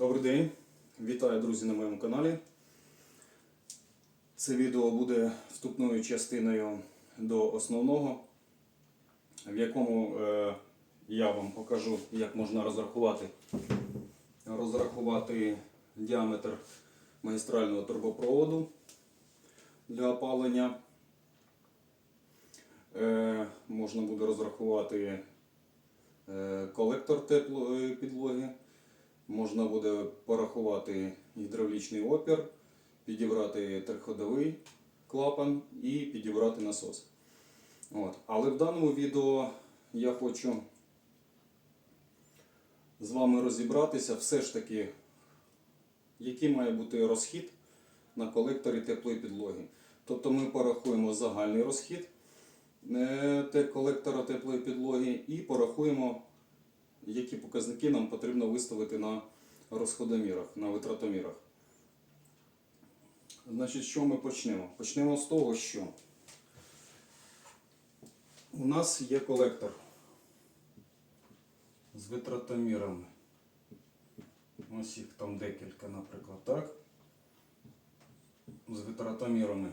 Добрий день, вітаю друзі на моєму каналі. Це відео буде вступною частиною до основного, в якому е, я вам покажу, як можна розрахувати, розрахувати діаметр магістрального трубопроводу для опалення. Е, можна буде розрахувати е, колектор теплої підлоги. Можна буде порахувати гідравлічний опір, підібрати триходовий клапан і підібрати насос. От. Але в даному відео я хочу з вами розібратися все ж таки, який має бути розхід на колекторі теплої підлоги. Тобто ми порахуємо загальний розхід е, колектора теплої підлоги і порахуємо які показники нам потрібно виставити на розходомірах, на витратомірах. Значить, що ми почнемо? Почнемо з того, що у нас є колектор з витратомірами. Ось їх там декілька, наприклад, так? З витратомірами.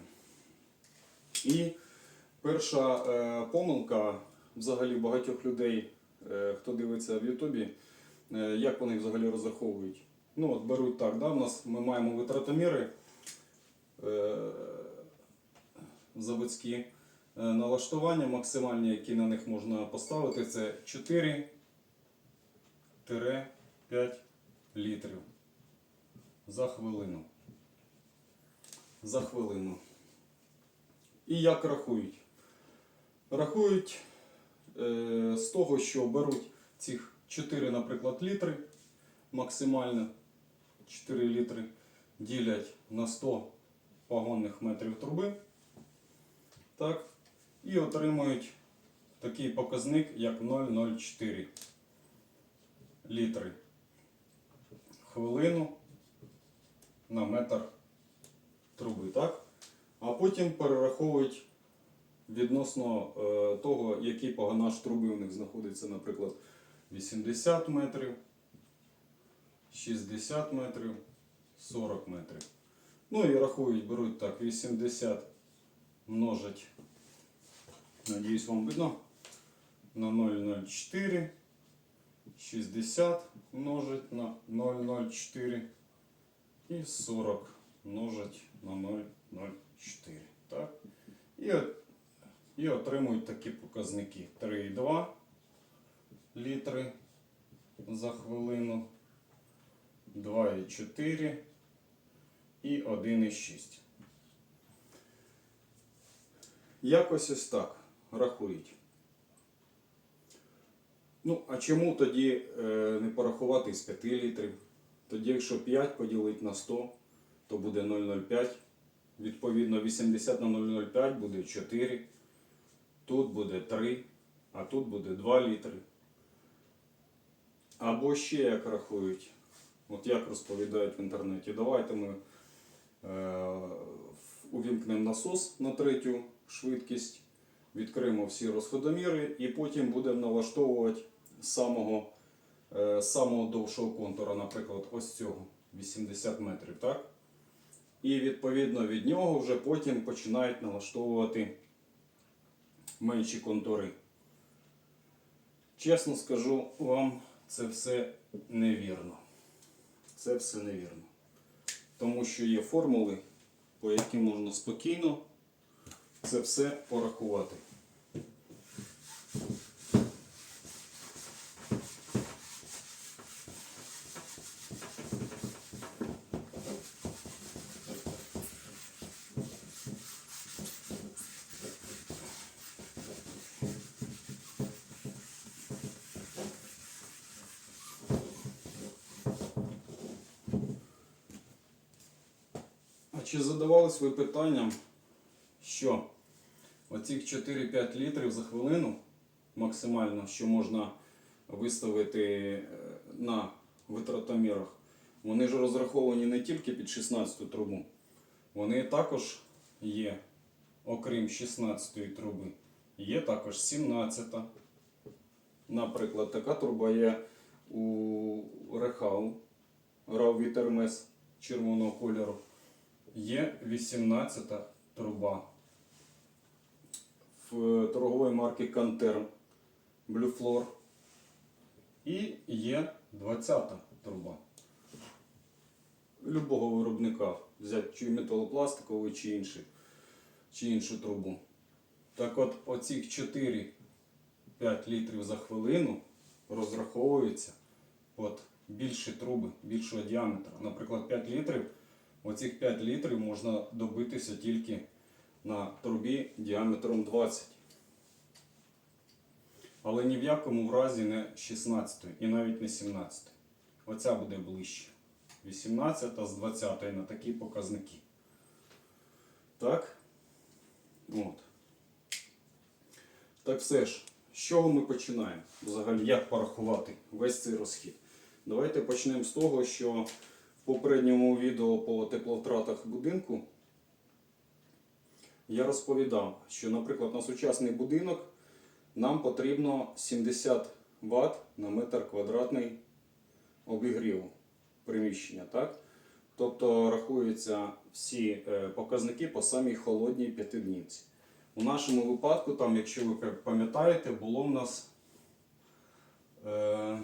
І перша е, помилка взагалі багатьох людей, хто дивиться в Ютубі, е, як вони взагалі розраховують. Ну, от беруть так, да, у нас ми маємо витратоміри е, заводські е, налаштування, максимальні, які на них можна поставити, це 4-5 літрів за хвилину. За хвилину. І як рахують? Рахують е, з того, що беруть цих 4, наприклад, літри максимально 4 літри ділять на 100 погонних метрів труби. Так, і отримують такий показник, як 0,04 літри хвилину на метр труби. Так? А потім перераховують відносно е, того, який погонаж труби у них знаходиться, наприклад, 80 метрів, 60 метрів, 40 метрів. Ну і рахують, беруть так, 80 множать, надіюсь, вам видно, на 0,04, 60 множить на 0,04 і 40 множить на 0,04. Так? І, от- і отримують такі показники 3,2 літри за хвилину, 2,4 і 1,6. Якось ось так рахують. Ну, а чому тоді е, не порахувати з 5 літрів? Тоді, якщо 5 поділити на 100, то буде 0,05. Відповідно, 80 на 0,05 буде 4. Тут буде 3, а тут буде 2 літри. Або ще як рахують, от як розповідають в інтернеті, давайте ми е, увімкнемо насос на третю швидкість, відкриємо всі розходоміри і потім будемо налаштовувати самого, е, самого довшого контура, наприклад, ось цього 80 метрів. Так? І відповідно від нього вже потім починають налаштовувати менші контури. Чесно скажу вам, це все невірно. Це все невірно. Тому що є формули, по яким можна спокійно це все порахувати. А чи задавались ви питанням, що оцих 4-5 літрів за хвилину максимально, що можна виставити е, на витратомірах, вони ж розраховані не тільки під 16 трубу, вони також є, окрім 16 труби, є також 17. -та. Наприклад, така труба є у Рехау рав Вітермес червоного кольору. Є 18 труба. В торгової марки Кантерм Floor. І є 20-та труба. Любого виробника взяти чи металопластиковий, чи інший, чи іншу трубу. Так от оцих 4-5 літрів за хвилину розраховуються от більші труби, більшого діаметра. Наприклад, 5 літрів. Оцих 5 літрів можна добитися тільки на трубі діаметром 20. Але ні в якому разі не 16 і навіть не 17. Оця буде ближче. 18 з 20 на такі показники. Так? От. Так все ж, з чого ми починаємо? Взагалі, як порахувати весь цей розхід? Давайте почнемо з того, що попередньому відео по тепловтратах будинку я розповідав, що, наприклад, на сучасний будинок нам потрібно 70 Вт на метр квадратний обігріву приміщення. Так? Тобто рахуються всі е, показники по самій холодній п'ятиднівці. У нашому випадку, там, якщо ви пам'ятаєте, було в нас е,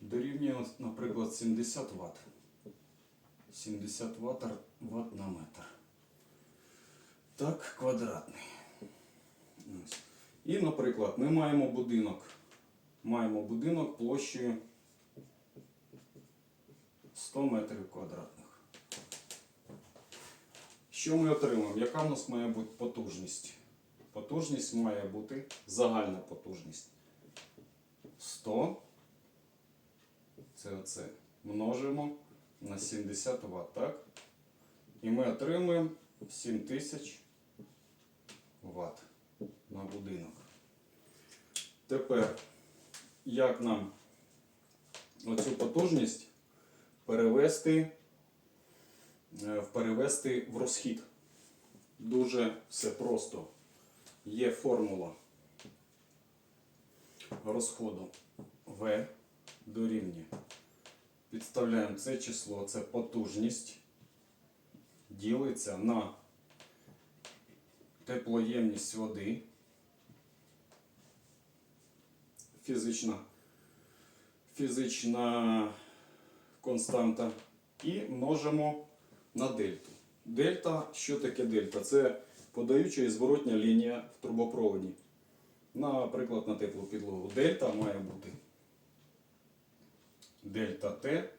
Дорівнює, наприклад, 70 Вт. 70 Вт, Вт на метр. Так, квадратний. Ось. І, наприклад, ми маємо будинок. Маємо будинок площею 100 метрів квадратних. Що ми отримаємо? Яка в нас має бути потужність? Потужність має бути загальна потужність. 100. Це оце. Множимо на 70 Вт, так? І ми отримуємо 7000 Вт на будинок. Тепер, як нам оцю потужність перевести, е, перевести в розхід? Дуже все просто. Є формула розходу В дорівнює. Підставляємо це число, це потужність, ділиться на теплоємність води, фізична, фізична константа і множимо на дельту. Дельта, що таке дельта? Це подаюча і зворотня лінія в трубопроводі. Наприклад, на теплу підлогу. Дельта має бути. Дельта Т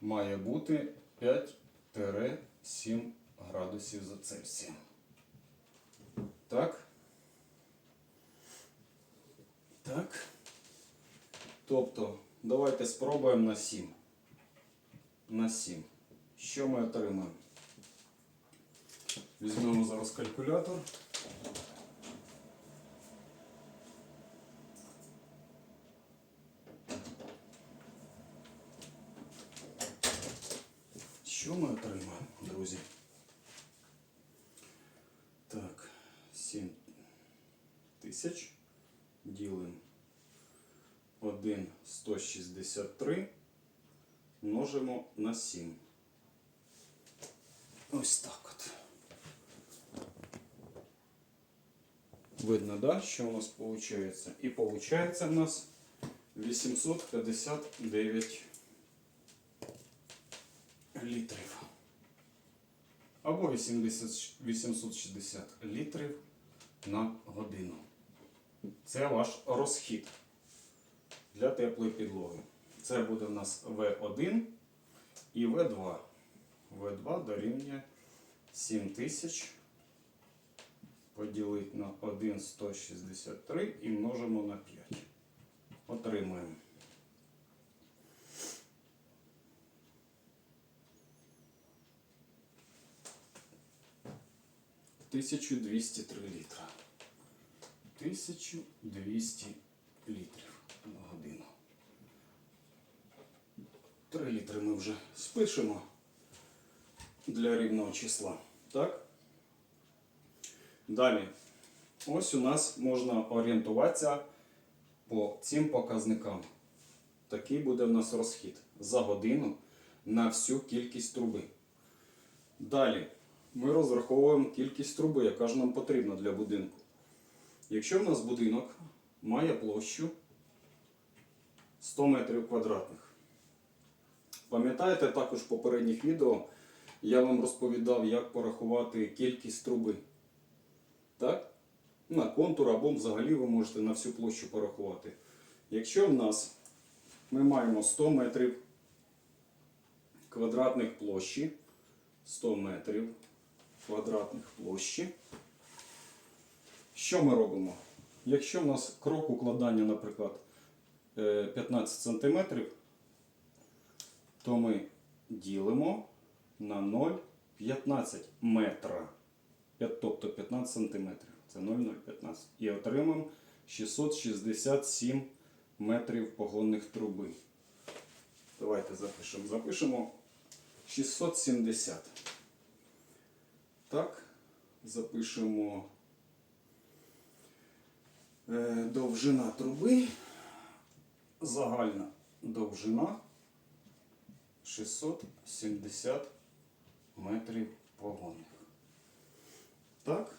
має бути 5-7 градусів за Цельсієм. Так. Так. Тобто, давайте спробуємо на 7. На 7. Що ми отримаємо? Візьмемо зараз калькулятор. Що ми отримаємо, друзі? Так, 7 тисяч ділимо 1 163 множимо на 7. Ось так от. Видно, да, що у нас виходить? І виходить у нас 859 літрів. Або 860 літрів на годину. Це ваш розхід для теплої підлоги. Це буде в нас В1 і В2. В2 дорівнює 7000 поділити на 1,163 і множимо на 5. Отримаємо. 1203 літра. 1200 літрів на годину. 3 літри ми вже спишемо для рівного числа. Так? Далі. Ось у нас можна орієнтуватися по цим показникам. Такий буде в нас розхід за годину на всю кількість труби. Далі ми розраховуємо кількість труби, яка ж нам потрібна для будинку. Якщо в нас будинок має площу 100 метрів квадратних. Пам'ятаєте, також в попередніх відео я вам розповідав, як порахувати кількість труби. Так? На контур або взагалі ви можете на всю площу порахувати. Якщо в нас ми маємо 100 метрів квадратних площі, 100 метрів квадратних площі, що ми робимо? Якщо в нас крок укладання, наприклад, е, 15 см, то ми ділимо на 0,15 метра. Тобто 15 см. Це 0,015. І отримаємо 667 метрів погонних труби. Давайте запишемо. Запишемо 670. Так, запишемо е, довжина труби. Загальна довжина 670 метрів погонних. Так,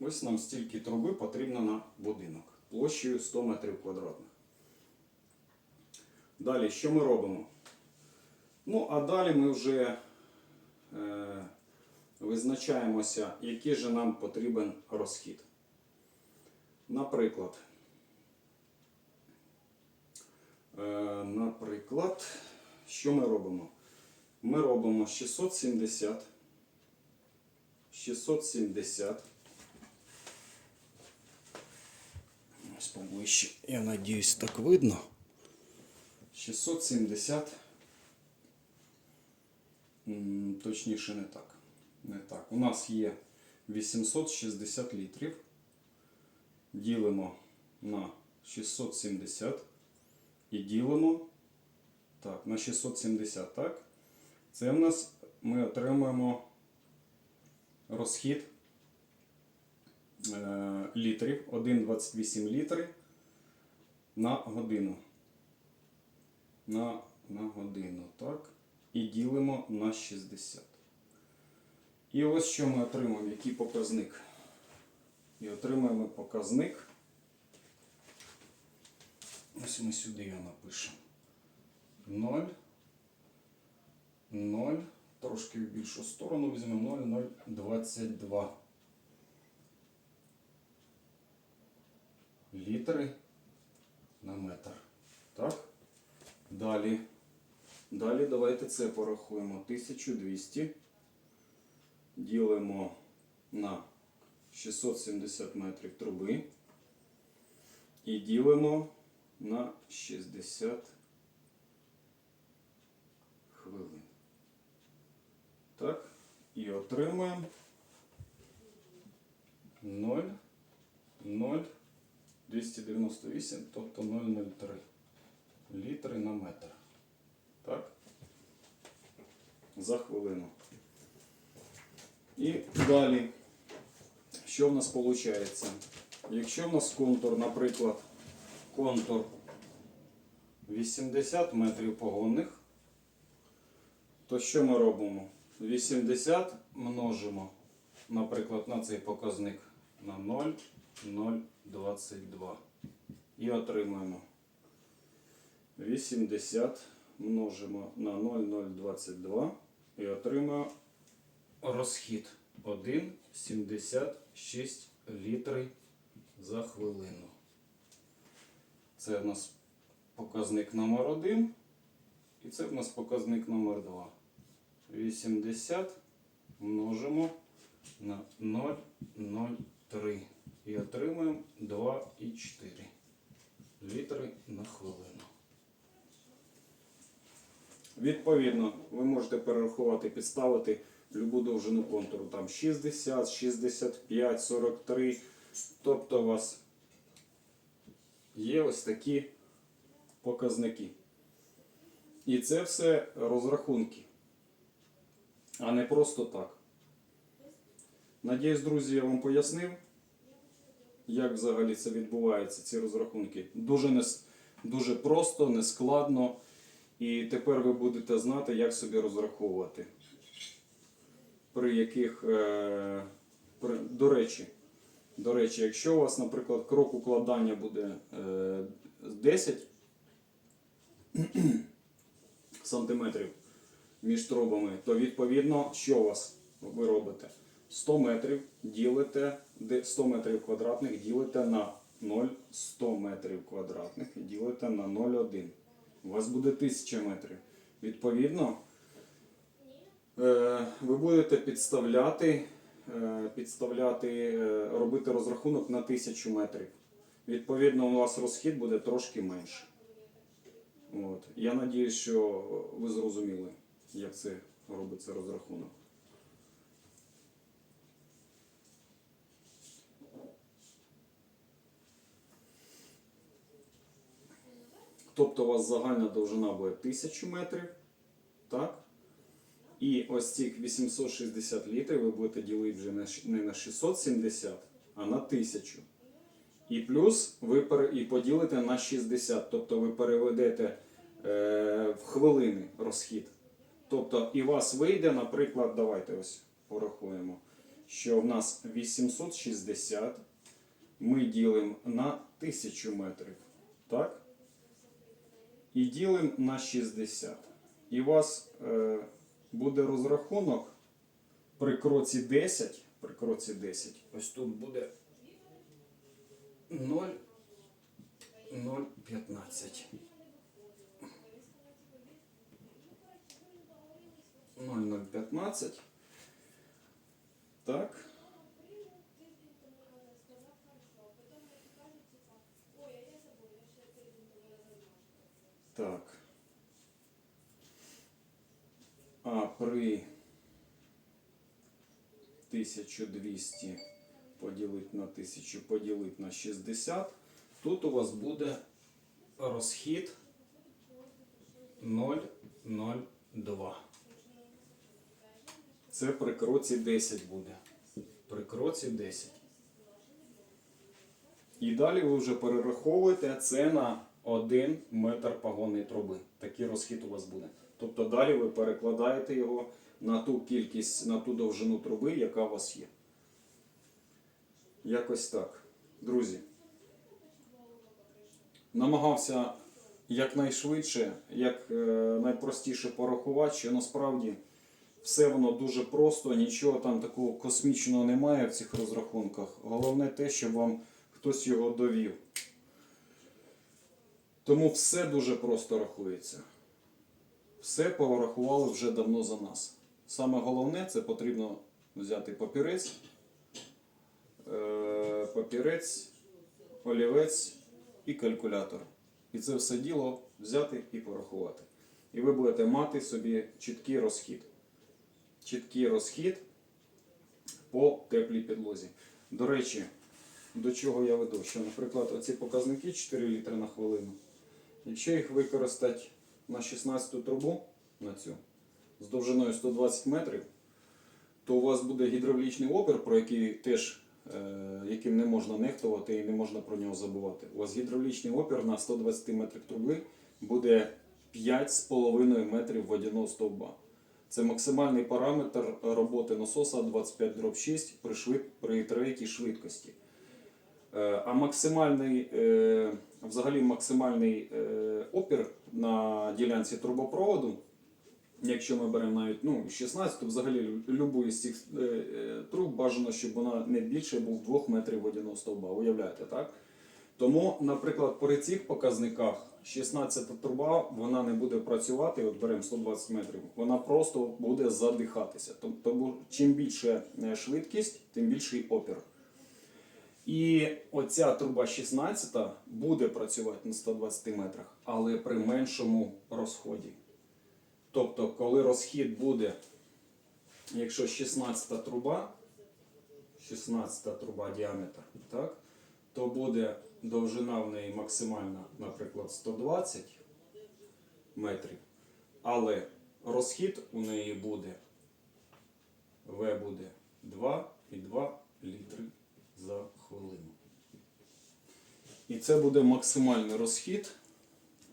ось нам стільки труби потрібно на будинок площею 100 метрів квадратних. Далі, що ми робимо? Ну, а далі ми вже е, визначаємося, який же нам потрібен розхід. Наприклад, е, наприклад, що ми робимо? Ми робимо 670. 670. Ось поближче. Я надіюсь, так видно. 670. Точніше, не так. Не так. У нас є 860 літрів. Ділимо на 670 і ділимо так, на 670, так? Це в нас ми отримуємо розхід е, літрів 1,28 літри на годину. На, на годину, так? І ділимо на 60. І ось що ми отримаємо, який показник. І отримаємо показник. Ось ми сюди його напишемо. 0, 0, трошки в більшу сторону візьмемо 0,022 літри на метр. Так? Далі. Далі давайте це порахуємо. 1200 ділимо на 670 метрів труби і ділимо на 60 хвилин. Так, і отримаємо 0, 0, 298, тобто 0,03 літри на метр. Так? За хвилину. І далі, що в нас виходить? Якщо в нас контур, наприклад, контур 80 метрів погонних, то що ми робимо? 80 множимо, наприклад, на цей показник на 0,022. І отримуємо 80 множимо на 0,022 і отримаємо розхід 1,76 літри за хвилину. Це в нас показник номер 1 і це в нас показник номер 2. 80 множимо на 0,03 і отримаємо 2,4 літри на хвилину. Відповідно, ви можете перерахувати, підставити любу довжину контуру. Там 60, 65, 43. Тобто у вас є ось такі показники. І це все розрахунки, а не просто так. Надіюсь, друзі, я вам пояснив. як взагалі це відбувається, ці розрахунки. Дуже, не, дуже просто, нескладно. І тепер ви будете знати, як собі розраховувати. При яких, е, при, до речі, до речі, якщо у вас, наприклад, крок укладання буде е, 10 сантиметрів між трубами, то відповідно, що у вас ви робите? 100 метрів ділите, 100 метрів квадратних ділите на 0, 100 метрів квадратних ділите на 0,1. У вас буде 1000 метрів. Відповідно, е, ви будете підставляти, е, підставляти, е, робити розрахунок на 1000 метрів. Відповідно, у вас розхід буде трошки менше. От. Я сподіваюся, що ви зрозуміли, як це робиться розрахунок. Тобто у вас загальна довжина буде 1000 метрів. Так? І ось цих 860 літрів ви будете ділити вже не на 670, а на 1000. І плюс ви і поділите на 60, тобто ви переведете е, в хвилини розхід. Тобто і вас вийде, наприклад, давайте ось порахуємо, що в нас 860 ми ділимо на 1000 метрів. Так? І ділимо на 60. І у вас е, буде розрахунок при кроці 10, при кроці 10, ось тут буде 0, 0,15. 0,015. Так. Так. А при 1200 поділити на 1000 поділити на 60, тут у вас буде розхід 0,02. Це при кроці 10 буде. При кроці 10. І далі ви вже перераховуєте це на 1 метр пагонної труби. Такий розхід у вас буде. Тобто далі ви перекладаєте його на ту кількість, на ту довжину труби, яка у вас є. Якось так. Друзі. Намагався якнайшвидше, як е, найпростіше порахувати, що насправді все воно дуже просто, нічого там такого космічного немає в цих розрахунках. Головне те, щоб вам хтось його довів. Тому все дуже просто рахується. Все порахували вже давно за нас. Саме головне це потрібно взяти папірець, е, папірець, олівець і калькулятор. І це все діло взяти і порахувати. І ви будете мати собі чіткий розхід. Чіткий розхід по теплій підлозі. До речі, до чого я веду? Що, наприклад, оці показники 4 літри на хвилину. Якщо їх використати на 16 трубу, на цю, з довжиною 120 метрів, то у вас буде гідравлічний опір, про який теж, е, яким не можна нехтувати і не можна про нього забувати. У вас гідравлічний опір на 120 метрів труби буде 5,5 метрів водяного стовба. Це максимальний параметр роботи насоса 25 дроб 6 при, швид... при третій швидкості. Е, А максимальний, е, взагалі максимальний е, опір на ділянці трубопроводу, якщо ми беремо навіть ну, 16, то взагалі лю- любу з цих е, е, труб бажано, щоб вона не більше був 2 метрів водяного стовба. Уявляєте, так? Тому, наприклад, при цих показниках 16 труба вона не буде працювати, от беремо 120 метрів, вона просто буде задихатися. Тобто, чим більше швидкість, тим більший опір. І оця труба 16 буде працювати на 120 метрах, але при меншому розході. Тобто, коли розхід буде, якщо 16 труба, 16 труба діаметр, так, то буде довжина в неї максимальна, наприклад, 120 метрів, але розхід у неї буде В буде 2,2 літри за хвилину. І це буде максимальний розхід.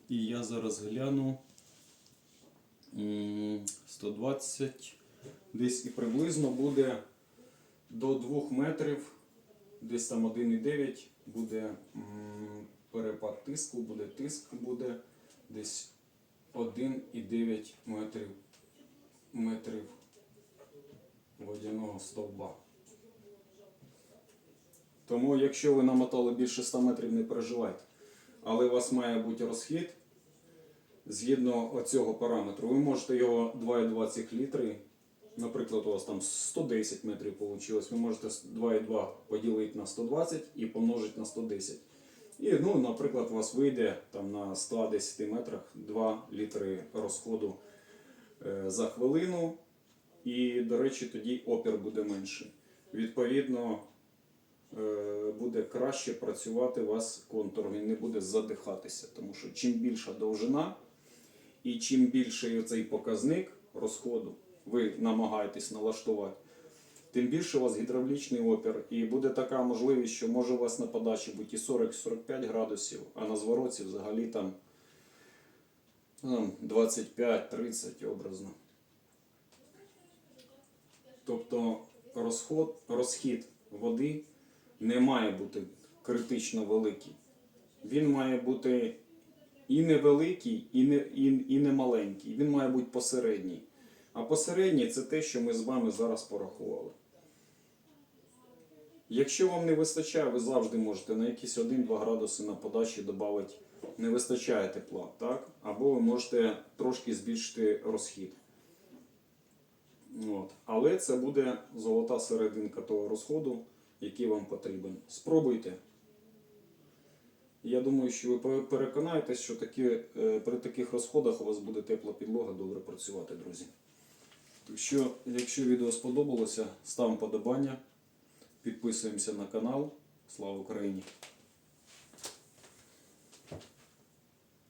І я зараз гляну. 120. Десь і приблизно буде до 2 метрів, десь там 1,9 буде перепад тиску, буде тиск буде десь 1,9 метрів, метрів водяного стовба. Тому, якщо ви намотали більше 100 метрів, не переживайте. Але у вас має бути розхід згідно оцього параметру. Ви можете його 2,20 літри, наприклад, у вас там 110 метрів вийшло, ви можете 2,2 поділити на 120 і помножити на 110. І, ну, наприклад, у вас вийде там на 110 метрах 2 літри розходу е, за хвилину. І, до речі, тоді опір буде менший. Відповідно, буде краще працювати у вас контур, він не буде задихатися. Тому що чим більша довжина і чим більший цей показник розходу ви намагаєтесь налаштувати, тим більше у вас гідравлічний опір. І буде така можливість, що може у вас на подачі бути і 40-45 градусів, а на звороті взагалі там ну, там 25-30 образно. Тобто розход, розхід води не має бути критично великий. Він має бути і невеликий, і не, і, і не маленький. Він має бути посередній. А посередній це те, що ми з вами зараз порахували. Якщо вам не вистачає, ви завжди можете на якісь 1-2 градуси на подачі додати, не вистачає тепла, так? Або ви можете трошки збільшити розхід. От. Але це буде золота серединка того розходу, який вам потрібен. Спробуйте. Я думаю, що ви пе- переконаєтесь, що такі, е, при таких розходах у вас буде тепла підлога добре працювати, друзі. Так що, якщо відео сподобалося, ставимо подобання, підписуємося на канал. Слава Україні!